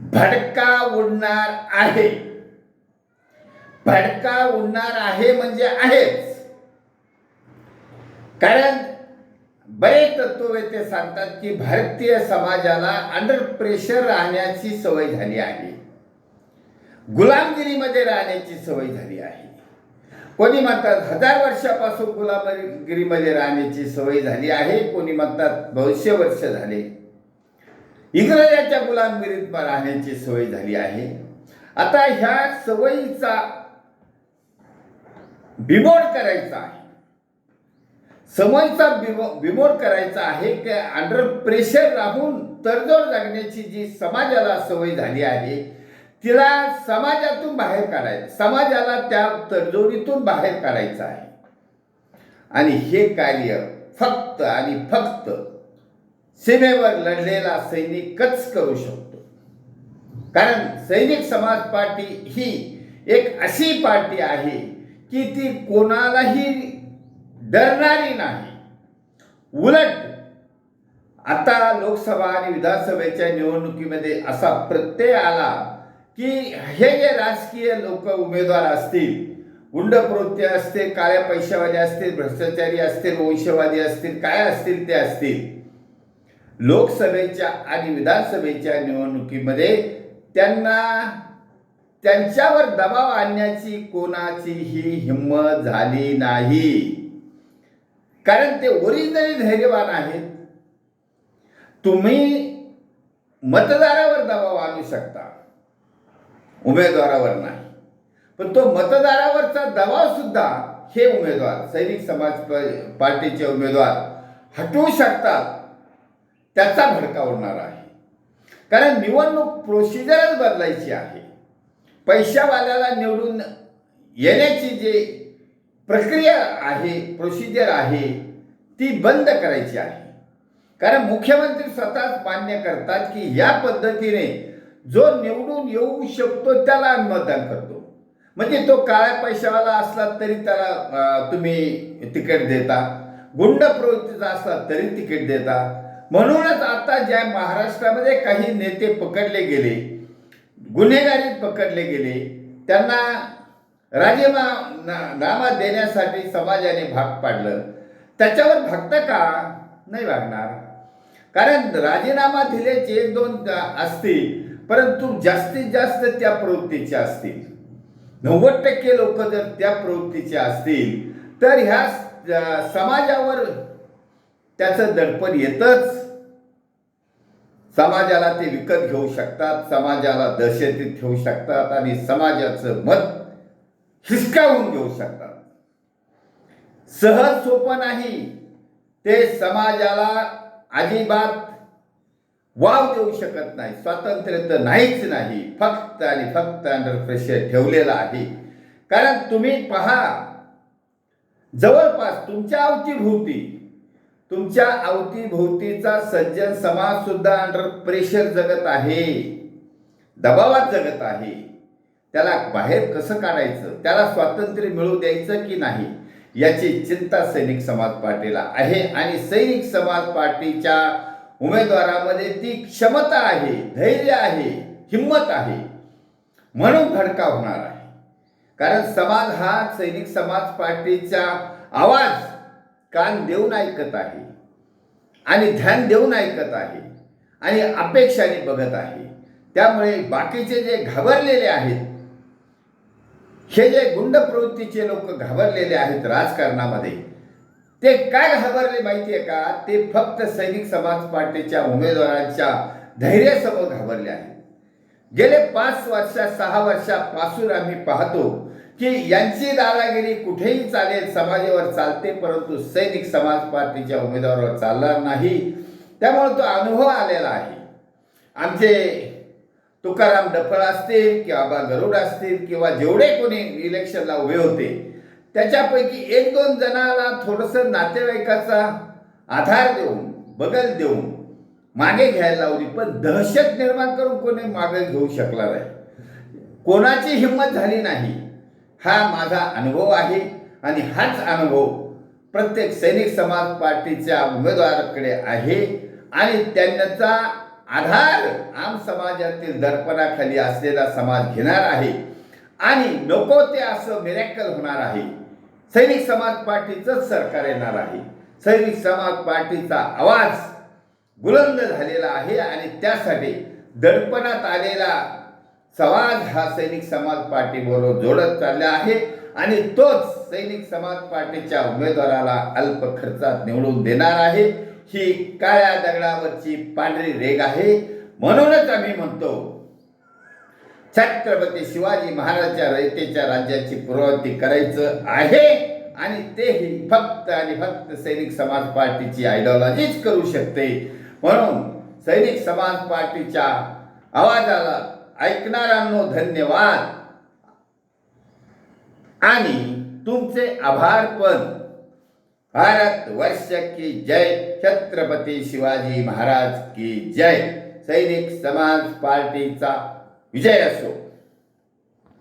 भडका उडणार आहे. भडका उडणार आहे म्हणजे आहेच. कारण बरेच तत्ववेते सांगतात की भारतीय समाजाला अंडर प्रेशर राहण्याची सवय झाली आहे. गुलामगिरीमध्ये राहण्याची सवय झाली आहे. कोणी म्हणतात हजार वर्षापासून गुलामगिरीमध्ये राहण्याची सवय झाली आहे कोणी म्हणतात दोनशे वर्ष झाले. इंग्रजाच्या गुलामगिरीत राहण्याची सवय झाली आहे. आता ह्या सवयीचा बिमोड करायचा आहे. समयचा बिमो बिमोड करायचा आहे की अंडर प्रेशर राहून तडजोड लागण्याची जी समाजाला सवय झाली आहे तिला समाजातून बाहेर काढायचं समाजाला त्या तडजोडीतून बाहेर काढायचं आहे. आणि हे कार्य फक्त आणि फक्त सीमेवर लढलेला सैनिकच करू शकतो. कारण सैनिक समाज पार्टी ही एक अशी पार्टी आहे की ती कोणालाही डरणारी नाही. उलट आता लोकसभा आणि विधानसभेच्या निवडणुकीमध्ये असा प्रत्यय आला की हे जे राजकीय लोक उमेदवार असतील गुंडप्रवृत्ती असतील काळ्या पैशावाले असतील भ्रष्टाचारी असतील वंशवादी असतील काय असतील ते असतील लोकसभेच्या आणि विधानसभेच्या निवडणुकीमध्ये त्यांना त्यांच्यावर दबाव आणण्याची कोणाचीही हिंमत झाली नाही. कारण ते ओरिजिनली धैर्यवान आहेत. तुम्ही मतदारावर दबाव आणू शकता. उमेदवारावर नाही. पण तो मतदारावरचा दबाव सुद्धा हे उमेदवार सैनिक समाज पार्टीचे उमेदवार हटवू शकतात. त्याचा भडका उडणार आहे. कारण निवडणूक प्रोसिजरच बदलायची आहे. पैशावाल्याला निवडून येण्याची जे प्रक्रिया आहे प्रोसिजर आहे ती बंद करायची आहे. कारण मुख्यमंत्री स्वतःच मान्य करतात की या पद्धतीने जो निवडून येऊ शकतो त्याला आम्ही मतदान करतो. म्हणजे तो काळ्या पैशावाला असला तरी त्याला तुम्ही तिकीट देता. गुंड प्रवृत्तीचा असला तरी तिकीट देता. म्हणूनच आता ज्या महाराष्ट्रामध्ये काही नेते पकडले गेले गुन्हेगारीत पकडले गेले त्यांना राजीमा ना- नामा देण्यासाठी समाजाने भाग पाडलं. त्याच्यावर भक्त का नाही वागणार? कारण राजीनामा दिल्याचे एक दोन असतील परंतु जास्तीत जास्त त्या प्रवृत्तीचे असतील. नव्वद टक्के लोक जर त्या प्रवृत्तीचे असतील तर ह्या समाजावर त्याचं दडपण येतच. समाजाला ते विकत घेऊ शकतात समाजाला दहशतीत ठेवू शकतात आणि समाजाचं मत हिसकावून घेऊ शकतात. सहज सोपं नाही. ते समाजाला अजिबात वाव देऊ शकत नाही. स्वातंत्र्य तर नाहीच नाही. फक्त आणि फक्त अंडर प्रेशर ठेवलेला आहे. कारण तुम्ही पहा जवळपास तुमच्या अवतीभोवती तुमच्या अवतीभोवतीचा सज्जन समाज सुद्धा अंडर प्रेशर जगत आहे. दबावात जगत आहे. त्याला बाहेर कसं काढायचं? त्याला स्वातंत्र्य मिळू द्यायचं की नाही? याची चिंता सैनिक समाज पार्टीला आहे आणि सैनिक समाज पार्टीच्या उमेदवारामध्ये ती क्षमता आहे धैर्य आहे हिंमत आहे. म्हणून भडका होणार आहे. कारण समाज हा सैनिक समाज पार्टीचा आवाज कान देऊन ऐकत आहे आणि ध्यान देऊन ऐकत आहे आणि अपेक्षाने बघत आहे. त्यामुळे बाकीचे जे घाबरलेले आहेत हे जे गुंड प्रवृत्तीचे लोक घाबरलेले आहेत राजकारणामध्ये ते काय घाबरले माहिती आहे का? ते फक्त सैनिक समाज पार्टीच्या उमेदवारांच्या धैर्यासमोर घाबरले आहेत. गेले पाच वर्षा सहा वर्षापासून आम्ही पाहतो की यांची दादागिरी कुठेही चालेल समाजावर चालते परंतु सैनिक समाज पार्टीच्या उमेदवारावर चालणार नाही. त्यामुळे तो अनुभव आलेला आहे. आमचे तुकाराम डफळ असतील किंवा आबा गरुड असतील किंवा जेवढे कोणी इलेक्शनला उभे होते त्याच्यापैकी एक दोन जणाला थोडंसं नातेवाईकाचा आधार देऊन बगल देऊन मागे घ्यायला लावली पण दहशत निर्माण करून कोणी मागे घेऊ शकला नाही. कोणाची हिंमत झाली नाही. हा माझा अनुभव आहे आणि हाच अनुभव प्रत्येक सैनिक समाज पार्टीच्या उमेदवाराकडे आहे आणि त्यांचा आधार आम समाजातील दर्पणाखाली असलेला समाज घेणार आहे. आणि नको ते असं मिरॅकल होणार आहे. सैनिक समाज पार्टीचंच सरकार येणार आहे. सैनिक समाज पार्टीचा आवाज बुलंद झालेला आहे आणि त्यासाठी दडपणात आलेला समाज हा सैनिक समाज पार्टीबरोबर जोडत चालला आहे आणि तोच सैनिक समाज पार्टीच्या उमेदवाराला अल्प खर्चात निवडून देणार आहे. ही काळ्या दगडावरची पांढरी रेग आहे. म्हणूनच आम्ही म्हणतो छत्रपती शिवाजी महाराजच्या रयतेच्या राज्याची पुरवती करायचं आहे आणि तेही फक्त आणि फक्त सैनिक समाज पार्टीची आयडिओलॉजीच करू शकते. म्हणून सैनिक समाज पार्टीच्या आवाजाला ऐकणाऱ्यांनो धन्यवाद. आणि तुमचे आभार पण. भारत वर्ष की जय. छत्रपती शिवाजी महाराज की जय. सैनिक समाज पार्टीचा विजय असो.